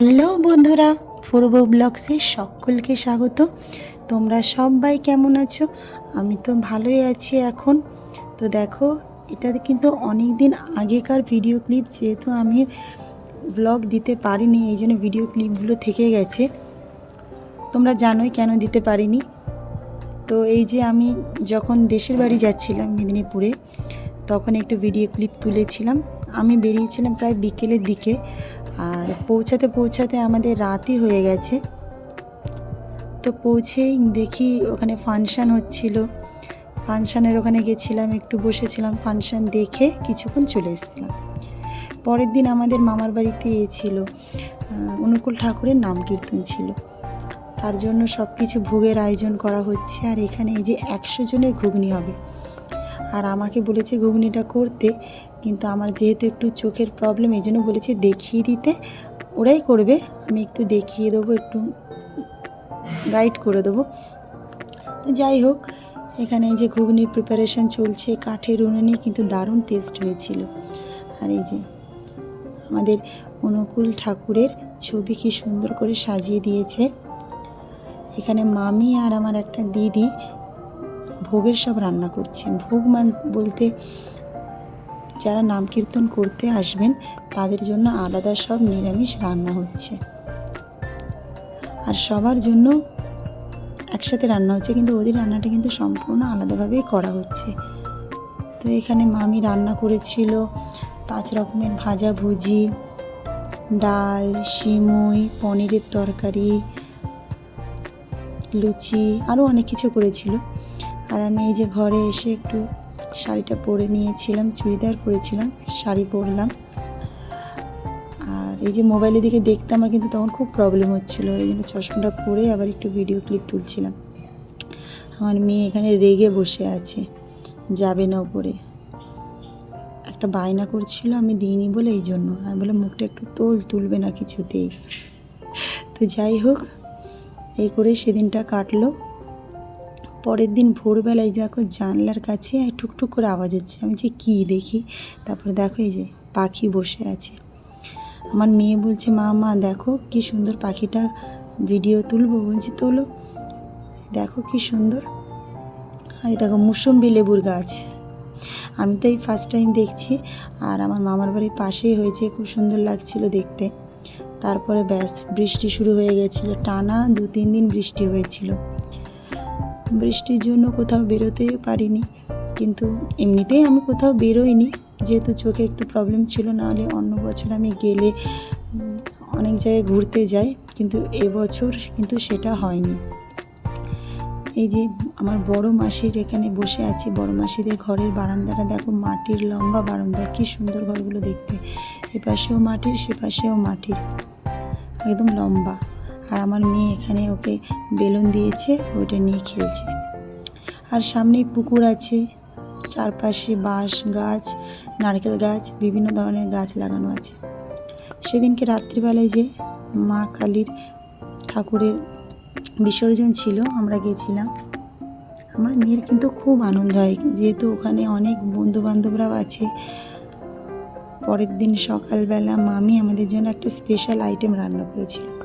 Hello বন্ধুরা, পূর্ব ব্লগসে সকলকে স্বাগত। তোমরা সবাই কেমন আছো? আমি তো ভালোই আছি এখন। তো দেখো, এটা কিন্তু অনেক দিন আগেকার ভিডিও ক্লিপ যেহেতু আমি ব্লগ দিতে পারিনি, এই জন্য ভিডিও ক্লিপগুলো থেকে গেছে। তোমরা জানোই কেন দিতে পারিনি। তো এই যে আমি যখন দেশের বাড়ি যাচ্ছিলাম মেদিনীপুরে, তখন একটু ভিডিও ক্লিপ তুলেছিলাম। আমি বেরিয়েছিলাম প্রায় বিকেলের দিকে। আর পৌঁছাতে পৌঁছাতে আমাদের রাতই হয়ে গেছে। তো পৌঁছেই দেখি ওখানে ফাংশান হচ্ছিল। ফাংশানের ওখানে গেছিলাম, একটু বসেছিলাম, ফাংশান দেখে কিছুক্ষণ চলে এসেছিলাম। পরের দিন আমাদের মামার বাড়িতে এ ছিল অনুকূল ঠাকুরের নাম কীর্তন ছিল। তার জন্য সব কিছু ভোগের আয়োজন করা হচ্ছে, আর এখানে এই যে একশো জনের ঘুগনি হবে। আর আমাকে বলেছে, ঘুগনিটা করতে কিন্তু আমার যেহেতু একটু চোখের প্রবলেম এই জন্য বলেছে দেখিয়ে দিতে। ওরাই করবে, আমি একটু দেখিয়ে দেবো, একটু গাইড করে দেবো। তো যাই হোক, এখানে এই যে ঘুগনির প্রিপারেশন চলছে, কাঠের উনুনে কিন্তু দারুণ টেস্ট হয়েছিল। আর এই যে আমাদের অনুকূল ঠাকুরের ছবি কি সুন্দর করে সাজিয়ে দিয়েছে। এখানে মামি আর আমার একটা দিদি ভোগের সব রান্না করছেন ভোগ মান বলতে যারা নাম কীর্তন করতে আসবেন, তাদের জন্য আলাদা সব নিরামিষ রান্না হচ্ছে। আর সবার জন্য একসাথে রান্না হচ্ছে, কিন্তু ওদের রান্নাটা কিন্তু সম্পূর্ণ আলাদাভাবেই করা হচ্ছে। তো এখানে মামি রান্না করেছিল পাঁচ রকমের ভাজা ভুজি, ডাল, সিমুই, পনিরের তরকারি, লুচি, আরও অনেক কিছু করেছিল। আর আমি এই যে ঘরে এসে একটু শাড়িটা পরে নিয়েছিলাম, চুড়িদার পরেছিলাম, শাড়ি পরলাম। আর এই যে মোবাইলের দিকে দেখতে আমার কিন্তু তখন খুব প্রবলেম হচ্ছিল। এই জন্য চশমাটা পরে আবার একটু ভিডিও ক্লিপ তুলছিলাম। আমার মেয়ে এখানে রেগে বসে আছে, যাবে না ওপরে একটা বায়না করছিল, আমি দিইনি বলে এই জন্য। আমি বলে মুখটা একটু তোল, তুলবে না কিছুতেই। তো যাই হোক, এই করে সেদিনটা কাটলো। পরের দিন ভোরবেলায় দেখো জানলার কাছে টুকটুক করে আওয়াজ হচ্ছে। আমি যে কী দেখি? তারপরে দেখো এই যে পাখি বসে আছে। আমার মেয়ে বলছে, মা মা, দেখো কি সুন্দর পাখিটা ভিডিও তুলবো। বলছি, তোলো, দেখো কি সুন্দর। আর দেখো মুসম্বি লেবুর গাছ। আমি তো এই ফার্স্ট টাইম দেখছি আর আমার মামার বাড়ির পাশেই হয়েছে, খুব সুন্দর লাগছিল দেখতে। তারপরে ব্যাস বৃষ্টি শুরু হয়ে গেছিল। টানা দু তিন দিন বৃষ্টি হয়েছিল। বৃষ্টির জন্য কোথাও বেরোতেই পারিনি। কিন্তু এমনিতেই আমি কোথাও বেরোইনি। যেহেতু চোখে একটু প্রবলেম ছিল, নাহলে অন্য বছর আমি গেলে অনেক জায়গায় ঘুরতে যাই। কিন্তু এবছর কিন্তু সেটা হয়নি। এই যে আমার বড় মাসির এখানে বসে আছি, বড় মাসিদের ঘরের বারান্দাটা দেখো, মাটির লম্বা বারান্দা। কি সুন্দর ঘরগুলো দেখতে। এপাশেও মাটির সে পাশেও মাটির। একদম লম্বা। আর আমার মেয়ে এখানে ওকে বেলুন দিয়েছে ওইটা নিয়ে খেলছে। আর সামনেই পুকুর আছে, চারপাশে বাঁশ গাছ, নারকেল গাছ, বিভিন্ন ধরনের গাছ লাগানো আছে। সেদিনকে রাত্রিবেলায় যে মা কালীর ঠাকুরের বিসর্জন ছিল, আমরা গেছিলাম। আমার মেয়ের কিন্তু খুব আনন্দ হয়, যেহেতু ওখানে অনেক বন্ধু বান্ধবরাও আছে। পরের দিন সকালবেলা মামি আমাদের জন্য একটা স্পেশাল আইটেম রান্না করেছিল।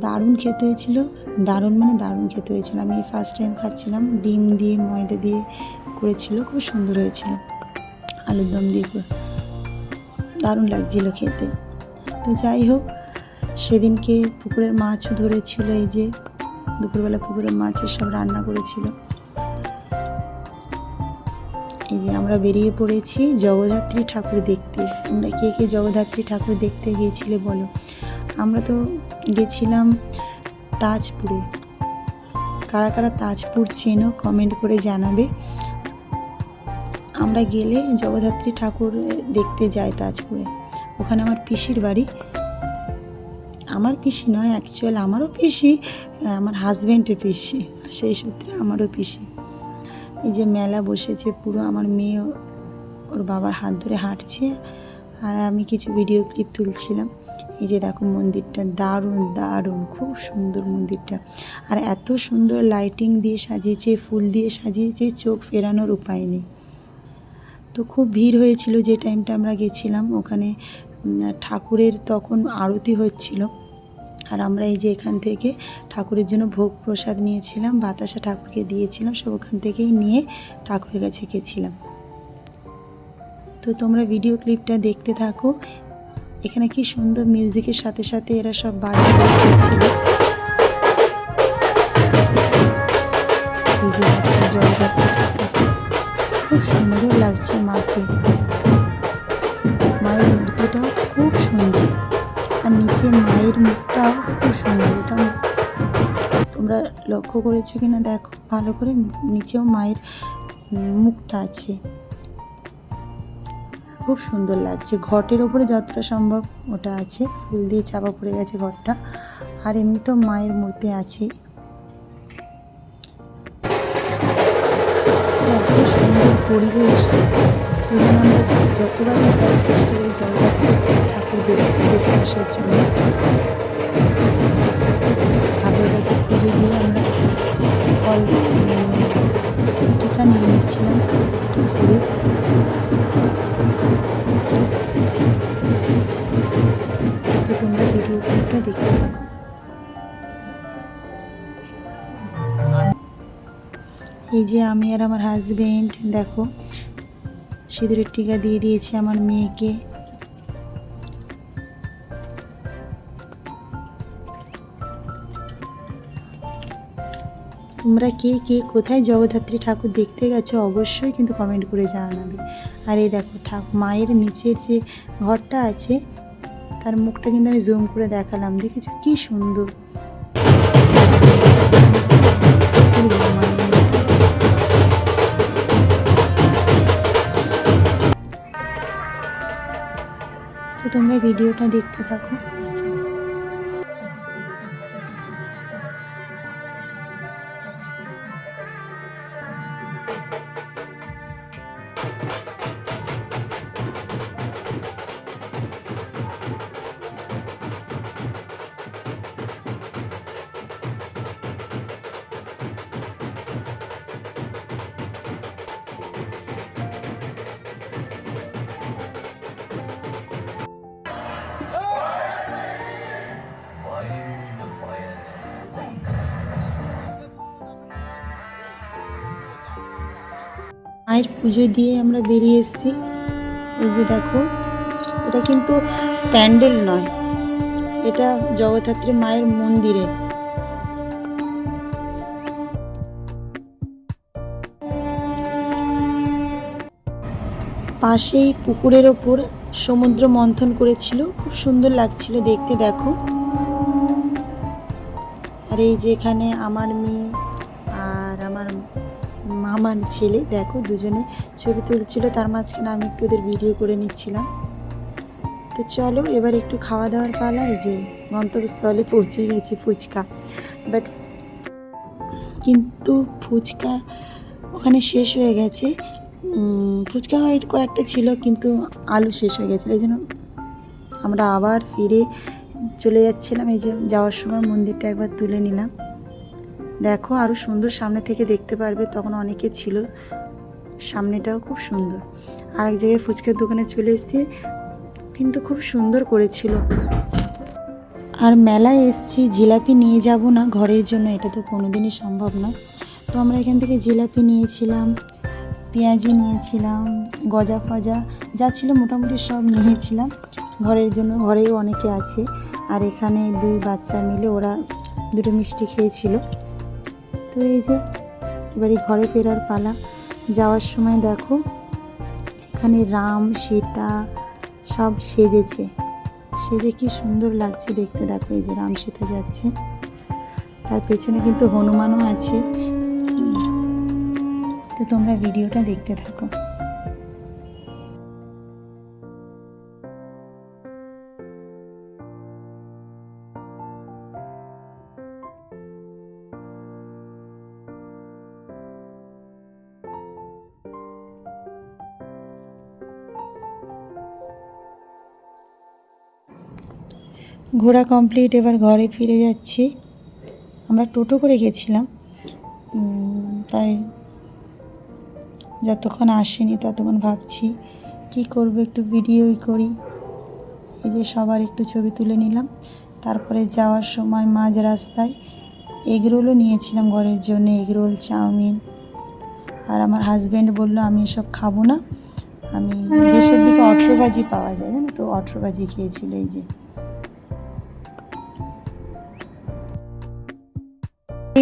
দারুণ খেতে হয়েছিল। দারুণ মানে দারুণ খেতে হয়েছিল। আমি ফার্স্ট টাইম খাচ্ছিলাম। ডিম দিয়ে, ময়দা দিয়ে করেছিল। খুব সুন্দর হয়েছিল। আলুর দম দিয়ে দারুণ লাগছিল খেতে। তো যাই হোক, সেদিনকে পুকুরের মাছও ধরেছিল। এই যে দুপুরবেলা পুকুরের মাছের সব রান্না করেছিল। এই যে আমরা বেরিয়ে পড়েছি জগদ্ধাত্রী ঠাকুর দেখতে। তোমরা কে কে জগদ্ধাত্রী ঠাকুর দেখতে গিয়েছিলে বলো? আমরা তো গেছিলাম তাজপুরে। কারা কারা তাজপুর চেনো কমেন্ট করে জানাবে। আমরা গেলে জগদ্ধাত্রী ঠাকুর দেখতে যাই তাজপুরে। ওখানে আমার পিসির বাড়ি। আমার পিসি নয় অ্যাকচুয়াল আমারও পিসি আমার হাজব্যান্ডের পিসি, সেই সূত্রে আমারও পিসি। এই যে মেলা বসেছে, পুরো আমার মেয়ে ওর বাবার হাত ধরে হাঁটছে। আর আমি কিছু ভিডিও ক্লিপ তুলছিলাম। এই যে দেখো মন্দিরটা, দারুণ দারুণ, খুব সুন্দর মন্দিরটা। আর এত সুন্দর লাইটিং দিয়ে সাজিয়েছে, ফুল দিয়ে সাজিয়েছে, চোখ ফেরানোর উপায় নেই। তো খুব ভিড় হয়েছিল যে টাইমটা আমরা গেছিলাম, ওখানে ঠাকুরের তখন আরতি হচ্ছিল। আর আমরা এই যে এখান থেকে ঠাকুরের জন্য ভোগ প্রসাদ নিয়েছিলাম, বাতাসা ঠাকুরকে দিয়েছিলাম, সব ওখান থেকেই নিয়ে ঠাকুরের কাছে গেছিলাম। তো তোমরা ভিডিও ক্লিপটা দেখতে থাকো এখানে কি সুন্দর মিউজিকের সাথে সাথে এরা সব ঠাকুর। খুব সুন্দর লাগছে মাকে। মায়ের মূর্তিটাও খুব সুন্দর। আর নিচে মায়ের মুখটাও খুব সুন্দর। এটা তোমরা লক্ষ্য করেছ কিনা দেখো। ভালো করে নিচেও মায়ের মুখটা আছে। খুব সুন্দর লাগছে। ঘটের ওপরে যতটা সম্ভব ওটা আছে। ফুল দিয়ে চাপা পড়ে গেছে ঘরটা। আর এমনি তো মায়ের মূর্তি আছে। এত সুন্দর পরিবেশ। এই আমরা যতবারই যাই চেষ্টা করি জগদ্ধাত্রী ঠাকুর দেখে আসার জন্য। ঠাকুরের কাছে পুজো দিয়ে আমরা ফল টিকা নিয়ে নিচ্ছিলাম। ঘুরে ভিডিও দেখতে থাকো এই যে আমি আর আমার হাজবেন্ড দেখো, সিঁদুরের টিকা দিয়ে দিয়েছি আমার মেয়েকে। তোমরা কে কে কোথায় জগদ্ধাত্রী ঠাকুর দেখতে গেছো অবশ্যই কিন্তু কমেন্ট করে জানাবে। আর এই দেখো ঠাকুর মায়ের নিচের যে ঘরটা আছে তার মুখটা কিন্তু আমি জুম করে দেখালাম, দেখেছ কি সুন্দর। তো তোমরা ভিডিওটা দেখতে থাকো মায়ের পুজো দিয়ে আমরা বেরিয়ে এসেছি। এই যে দেখো, এটা কিন্তু প্যান্ডেল নয়, এটা জগদ্ধাত্রী মায়ের মন্দিরে। পাশেই পুকুরের ওপর সমুদ্র মন্থন করেছিল, খুব সুন্দর লাগছিল দেখতে, দেখো। আর এই যে এখানে আমার মেয়ে মামার ছেলে। দেখো, দুজনে ছবি তুলছিল, তার মাঝখানে আমি একটু ওদের ভিডিও করে নিচ্ছিলাম। তো চলো, এবার একটু খাওয়া দাওয়ার পালা, এই যে গন্তব্যস্থলে পৌঁছে গেছি ফুচকা। বাট কিন্তু ফুচকা ওখানে শেষ হয়ে গেছে। ফুচকা হয়তো কয়েকটা ছিল, কিন্তু আলু শেষ হয়ে গেছিল। এই জন্য আমরা আবার ফিরে চলে যাচ্ছিলাম। এই যে যাওয়ার সময় মন্দিরটা একবার তুলে নিলাম। দেখো আরও সুন্দর সামনে থেকে দেখতে পারবে, তখন অনেকে ছিল। সামনেটাও খুব সুন্দর। আর এক জায়গায় ফুচকার দোকানে চলে এসেছি, কিন্তু খুব সুন্দর করেছিল। আর মেলায় এসছি, জিলাপি নিয়ে যাব না, ঘরের জন্য, এটা তো কোনোদিনই সম্ভব নয়। তো আমরা এখান থেকে জিলাপি নিয়েছিলাম, পেঁয়াজি নিয়েছিলাম, গজা ফজা, যা ছিল মোটামুটি সব নিয়েছিলাম। ঘরের জন্য, ঘরেও অনেকে আছে। আর এখানে দুই বাচ্চা মিলে ওরা দুটো মিষ্টি খেয়েছিল। তো এই যে, এবারে ঘরে ফেরার পালা। যাওয়ার সময় দেখো, এখানে রাম, সীতা সব সেজেছে। সেজে কি সুন্দর লাগছে দেখতে। দেখো এই যে রাম, সীতা যাচ্ছে। তার পেছনে কিন্তু হনুমানও আছে। তো তোমরা ভিডিওটা দেখতে থাকো। ঘোরা কমপ্লিট এবার ঘরে ফিরে যাচ্ছি। আমরা টোটো করে গেছিলাম। তাই যতক্ষণ আসেনি ততক্ষণ ভাবছি, কি করব একটু ভিডিওই করি। এই যে সবার একটু ছবি তুলে নিলাম। তারপরে যাওয়ার সময় মাঝ রাস্তায় এগরোলও নিয়েছিলাম ঘরের জন্য, এগরোল, চাউমিন। আর আমার হাজব্যান্ড বলল, আমি এসব খাব না। আমি দেশের দিকে অঠরোবাজি পাওয়া যায়। জানো তো অঠরোবাজি খেয়েছিল এই যে।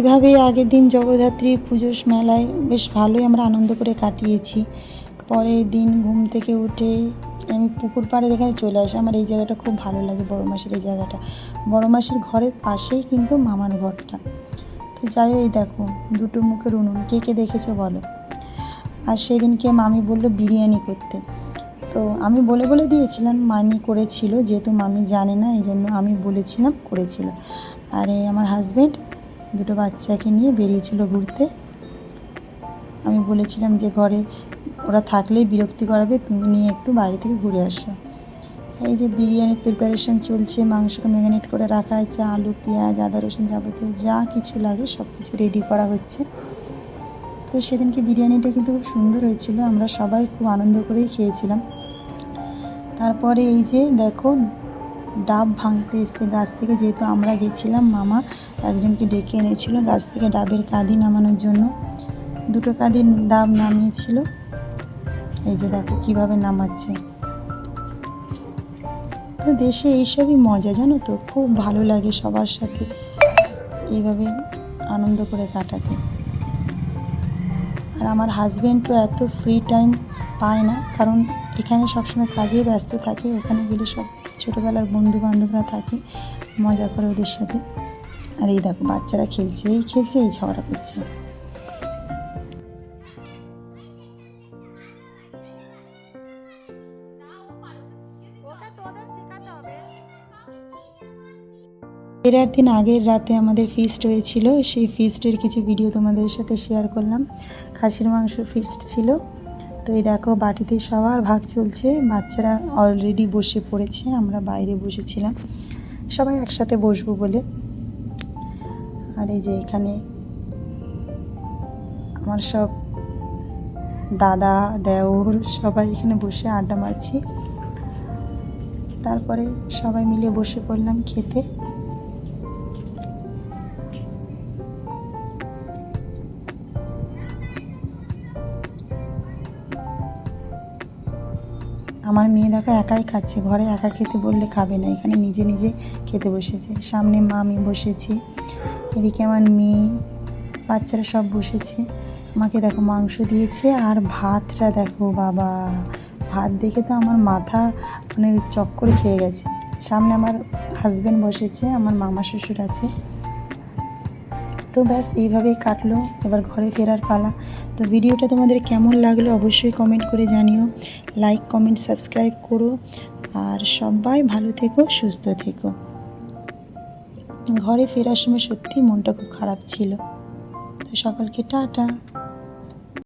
এইভাবে আগের দিন জগদ্ধাত্রী পুজোর মেলায় বেশ ভালোই আমরা আনন্দ করে কাটিয়েছি। পরের দিন ঘুম থেকে উঠে আমি পুকুর পাড়ের এখানে চলে আসি, আমার এই জায়গাটা খুব ভালো লাগে, বড় মাসের এই জায়গাটা। বড় মাসের ঘরের পাশেই কিন্তু মামার ঘরটা। তো যাই এই দেখো, দুটো মুখের উনুন। কে কে দেখেছ বলো? আর সেদিনকে মামি বলল বিরিয়ানি করতে। তো আমি বলে বলে দিয়েছিলাম, মামি করেছিল, যেহেতু মামি জানে না, এই জন্য আমি বলেছিলাম করেছিল। আর এই আমার হাজব্যান্ড দুটো বাচ্চাকে নিয়ে বেরিয়েছিল ঘুরতে। আমি বলেছিলাম যে ঘরে ওরা থাকলেই বিরক্তি করাবে, তুমি নিয়ে একটু বাইরে থেকে ঘুরে আসো। এই যে বিরিয়ানির প্রিপারেশন চলছে মাংসকে ম্যারিনেট করে রাখা হয়েছে আলু, পেঁয়াজ, আদা, রসুন যাবতীয় যা কিছু লাগে সব কিছু রেডি করা হচ্ছে। তো সেদিনকে বিরিয়ানিটা কিন্তু খুব সুন্দর হয়েছিল, আমরা সবাই খুব আনন্দ করেই খেয়েছিলাম। তারপরে এই যে দেখো ডাব ভাঙতে এসছে। গাছ থেকে যেহেতু আমরা গেছিলাম, মামা একজনকে ডেকে এনেছিল গাছ থেকে ডাবের কাঁদি নামানোর জন্য। দুটো কাঁদি ডাব নামিয়েছিল। এই যে দেখো কীভাবে নামাচ্ছে। তো দেশে এইসবই মজা, জানো তো? খুব ভালো লাগে সবার সাথে এইভাবে আনন্দ করে কাটাতে। আর আমার হাজব্যান্ড তো এত ফ্রি টাইম পায় না, কারণ এখানে সবসময় কাজেই ব্যস্ত থাকে, ওখানে গেলে সব ছোটোবেলার বন্ধু বান্ধবরা থাকে মজা করে ওদের সাথে। আর এই দেখো বাচ্চারা খেলছে এই খেলছে এই ঝগড়া করছে। ফেরার দিন আগের রাতে আমাদের ফিস্ট হয়েছিল সেই ফিস্টের কিছু ভিডিও তোমাদের সাথে শেয়ার করলাম। খাসির মাংস ফিস্ট ছিল। এই দেখো, বাটিতে সবার ভাগ চলছে। বাচ্চারা অলরেডি বসে পড়েছে, আমরা বাইরে বসেছিলাম। সবাই একসাথে বসবো বলে। আর এই যে এখানে আমার সব দাদা, দেওর সবাই এখানে বসে আড্ডা মারছি। তারপরে সবাই মিলে বসে পড়লাম খেতে। আমার মেয়ে দেখো একাই খাচ্ছে, ঘরে একা খেতে বললে খাবে না, এখানে নিজে নিজে খেতে বসেছে। সামনে মা, আমি বসেছি, এদিকে আমার মেয়ে, বাচ্চারা সব বসেছে। আমাকে দেখো মাংস দিয়েছে আর ভাতটা দেখো বাবা, ভাত দেখে তো আমার মাথা মানে চক্করে খেয়ে গেছে। সামনে আমার হাজব্যান্ড বসেছে, আমার মামা শ্বশুর আছে। তো ব্যাস, এইভাবেই কাটলো। এবার ঘরে ফেরার পালা। তো ভিডিওটা তোমাদের কেমন লাগল অবশ্যই কমেন্ট করে জানিও। লাইক কমেন্ট সাবস্ক্রাইব করো। আর সবাই ভালো থেকো, সুস্থ থেকো। ঘরে ফেরার সময় সত্যি মনটা খুব খারাপ ছিল। তো সকলকে টাটা।